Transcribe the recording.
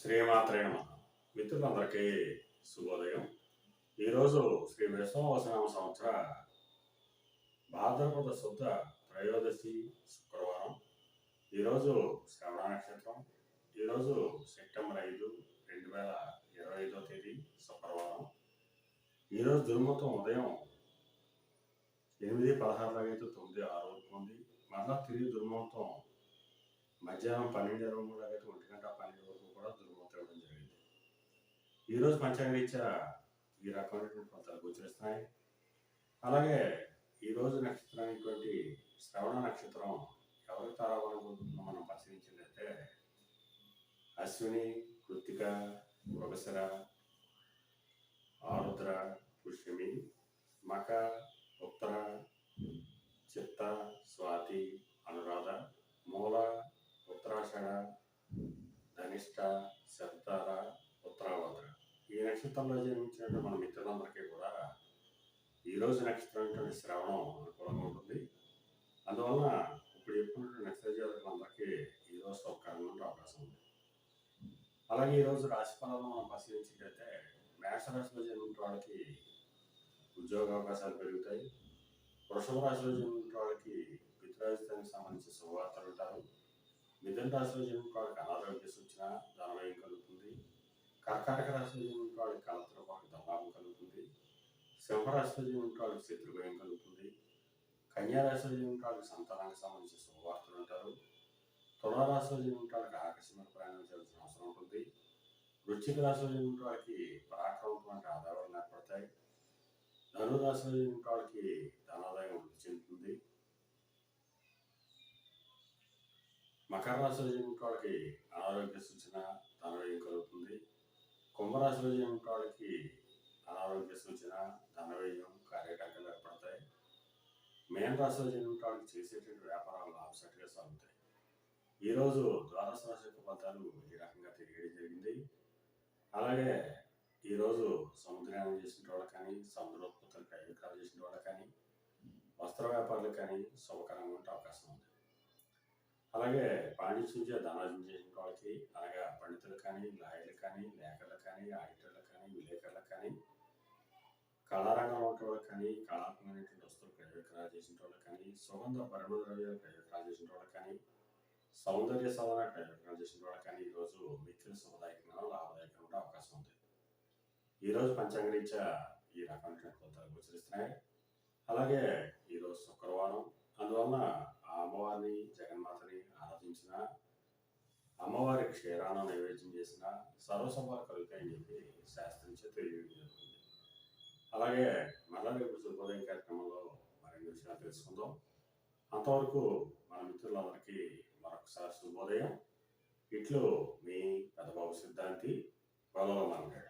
శ్రీమాత్రే నమ. మిత్రులందరికీ శుభోదయం. ఈరోజు శ్రీ విశ్వవసనామ సంవత్సర భాద్రపద శుద్ధ త్రయోదశి శుక్రవారం. ఈరోజు శ్రవణ నక్షత్రం. ఈరోజు సెప్టెంబర్ ఐదు రెండు వేల ఇరవై ఐదో తేదీ శుక్రవారం. ఈరోజు దుర్మతం ఉదయం ఎనిమిది పదహారు అయితే తొమ్మిది ఆరు వరకు ఉంది మరలా తిరిగి దుర్ముహూర్తం మధ్యాహ్నం పన్నెండు ఇరవై మూడు అయితే ఒంటి గంట పన్నెండు వరకు కూడా దుర్ముహూర్తం జరిగింది. ఈరోజు పంచాంగరీత్యా ఈ రకమైనటువంటి ఫలితాలు గోచరిస్తున్నాయి. అలాగే ఈరోజు నక్షత్రం శ్రవణ నక్షత్రం ఎవరి తారాబలం మనం పరిశీలించినట్లయితే అశ్విని కృత్తిక మృగశర ఆరుద్ర పుష్యమి మక ఉత్తర చిత్త స్వాతి ధనిష్ట శబ్దార ఉత్తరాభద్ర. ఈ నక్షత్రంలో జన్మించినటువంటి మన మిత్రులందరికీ కూడా ఈ రోజు నక్షత్రం అయినటువంటి శ్రవణం అనుకూలంగా ఉంటుంది. అందువలన ఇప్పుడు చెప్పుకున్నటువంటి నక్షత్ర జాతకులందరికీ ఈ రోజు సౌకర్యంగా అవకాశం ఉంది. అలాగే ఈరోజు రాశి ఫలంలో మనం పరిశీలించినట్లయితే మేషరాశిలో జన్మించిన వాళ్ళకి ఉద్యోగ అవకాశాలు పెరుగుతాయి. వృషభ రాశిలో జన్మించిన వాళ్ళకి పితృరాజధానికి సంబంధించిన శుభవార్తలు ఉంటారు మిథున రాశిలో జన్మిన వాళ్ళకి అనారోగ్య సూచన ధనవ్యయం కలుగుతుంది. కర్కాటక రాశిలో జన్మిన వాళ్ళకి కలత్ర వాళ్ళకి ధనలాభం కలుగుతుంది. సింహరాశిలో జన్మిన వాళ్ళకి శత్రుభయం కలుగుతుంది. కన్యా రాశిలో జన్మించిన వాళ్ళకి సంతానానికి సంబంధించిన శుభవార్తలు ఉంటారు తులారాశిలో జన్మిన వాళ్ళకి ఆకర్షణ ప్రయాణం చేయాల్సిన అవసరం ఉంటుంది. వృశ్చిక రాశిలో జన్మిన వాళ్ళకి పరాక్రమటువంటి ఆధారాలు ఏర్పడతాయి. ధనురాశిలో జన్మిన వాళ్ళకి మకర రాశిలో జన్మించిన వాళ్ళకి అనారోగ్య సూచన ధనవ్యయం కలుగుతుంది. కుంభరాశిలో జన్మించిన వాళ్ళకి అనారోగ్య సూచన ధనవ్యయం కార్యకలాపాలు ఏర్పడతాయి. మేన రాశిలో జన్మించిన వాళ్ళకి చేసేటువంటి వ్యాపారాలు లాభసాటిగా సాగుతాయి. ఈరోజు ద్వాదశ రాశి యొక్క ఫలితాలు ఈ రకంగా తెలియడం జరిగింది. అలాగే ఈరోజు సముద్రయానం చేసిన వాళ్ళకి కానీ సముద్రోత్పత్తులు కైవికాలు చేసిన వాళ్ళకి కానీ వస్త్ర వ్యాపారులకు కానీ శుభకరంగా ఉండే అవకాశం ఉంది. అలాగే పాండిత్యం చే ధనార్జన చేసిన వాళ్ళకి అలాగే పండితులకు కానీ లాయర్లకు కానీ లేఖర్లకు కానీ ఆడిటర్లకు కానీ విలేకరులకు కానీ కళారంగంలో ఉన్న వాళ్ళకి కానీ కళాత్మకమైనటువంటి వస్తువులు ప్రయోజకరా చేసిన వాళ్ళకి కానీ సుగంధ పరిమళ ద్రవ్యాలు ప్రయోజకరా చేసిన వాళ్ళకి కానీ సౌందర్య సాధన ప్రయోజకరా చేసిన వాళ్ళకి కానీ ఈరోజు మిక్కిలి శుభదాయకంగా లాభదాయకంగా ఉండే అవకాశం ఉంది. ఈరోజు పంచాంగరీత్యా ఈ రకమైన ఫలితాలు గోచరిస్తున్నాయి. అలాగే ఈరోజు శుక్రవారం అందువలన ఆ అమ్మవారిని జగన్మాతని ఆరాధించిన అమ్మవారి క్షీరాన్ని నైవేద్యం చేసిన సర్వసభలు కలుగుతాయని చెప్పి శాస్త్రం చేత జరుగుతుంది. అలాగే మళ్ళా రేపు శుభోదయం కార్యక్రమంలో మరిన్ని విషయాలు తెలుసుకుందాం. అంతవరకు మన మిత్రులందరికీ మరొకసారి శుభోదయం. ఇట్లు మీ పెద్దబాబు సిద్ధాంతి వలలో మనగాడు